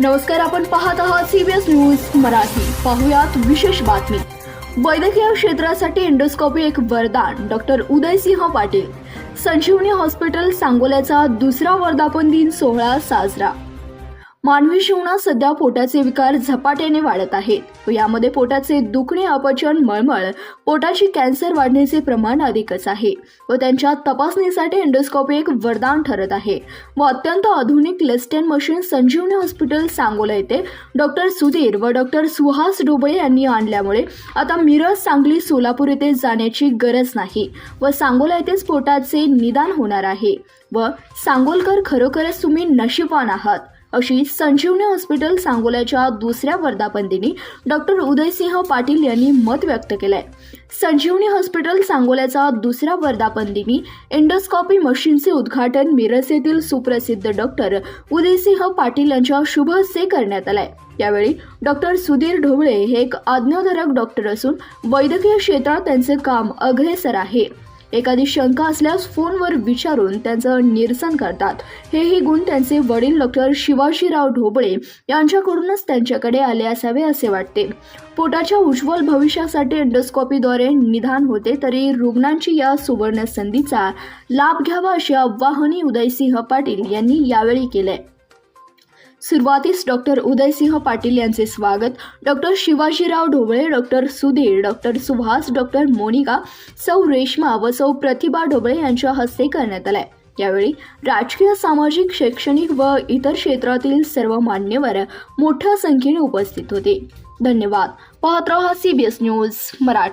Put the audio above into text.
नमस्कार आपण पाहत आहात सीबीएस न्यूज मराठी. पाहुयात विशेष बातमी. वैद्यकीय क्षेत्रासाठी एंडोस्कोपी एक वरदान डॉक्टर उदयसिंह पाटील. संजीवनी हॉस्पिटल सांगोल्याचा दुसरा वर्धापन दिन सोहळा साजरा. मानवी जीवनात सध्या पोटाचे विकार झपाट्याने वाढत आहेत. व यामध्ये पोटाचे दुखणे अपचन मळमळ पोटाची कॅन्सर वाढण्याचे प्रमाण अधिकच आहे. व त्यांच्या तपासणीसाठी एंडोस्कोपी एक वरदान ठरत आहे. व अत्यंत आधुनिक लेस्टेन मशीन संजीवनी हॉस्पिटल सांगोला येथे डॉक्टर सुधीर व डॉक्टर सुहास डोबळे यांनी आणल्यामुळे आता मिरज सांगली सोलापूर येथे जाण्याची गरज नाही. व सांगोला येथेच पोटाचे निदान होणार आहे. व सांगोलकर खरोखरच तुम्ही नशीबवान आहात. अशी संजीवनी हॉस्पिटल सांगोल्याच्या दुसऱ्या वर्धापन दिनी डॉक्टर उदयसिंह पाटील यांनी मत व्यक्त केलं आहे संजीवनी हॉस्पिटल सांगोल्याचा दुसऱ्या वर्धापन दिनी एंडोस्कॉपी मशीनचे उद्घाटन मिरज येथील सुप्रसिद्ध डॉक्टर उदयसिंह पाटील यांच्या शुभ हस्ते करण्यात आलाय. यावेळी डॉक्टर सुधीर ढोबळे हे एक आज्ञाधारक डॉक्टर असून वैद्यकीय क्षेत्रात त्यांचे काम अग्रेसर आहे. एखादी शंका असल्यास फोनवर विचारून त्यांचं निरसन करतात. हेही गुण त्यांचे वडील डॉक्टर शिवाजीराव ढोबळे यांच्याकडूनच त्यांच्याकडे आले असावे असे वाटते. पोटाच्या उज्ज्वल भविष्यासाठी एंडोस्कॉपीद्वारे निधान होते तरी रुग्णांची या सुवर्ण संधीचा लाभ घ्यावा असे आवाहनही उदयसिंह पाटील यांनी यावेळी केलंय. सुरुवातीस डॉक्टर उदयसिंह पाटील यांचे स्वागत. Doctor Shivajirao Dhobale doctor Sudhir doctor Suhas doctor Monica सौ रेश्मा व सौ प्रतिभा ढोबळे यांच्या हस्ते करण्यात आलाय. यावेळी राजकीय सामाजिक शैक्षणिक व इतर क्षेत्रातील सर्व मान्यवर मोठ्या संख्येने उपस्थित होते. धन्यवाद. पाहत रहा एस न्यूज मराठी.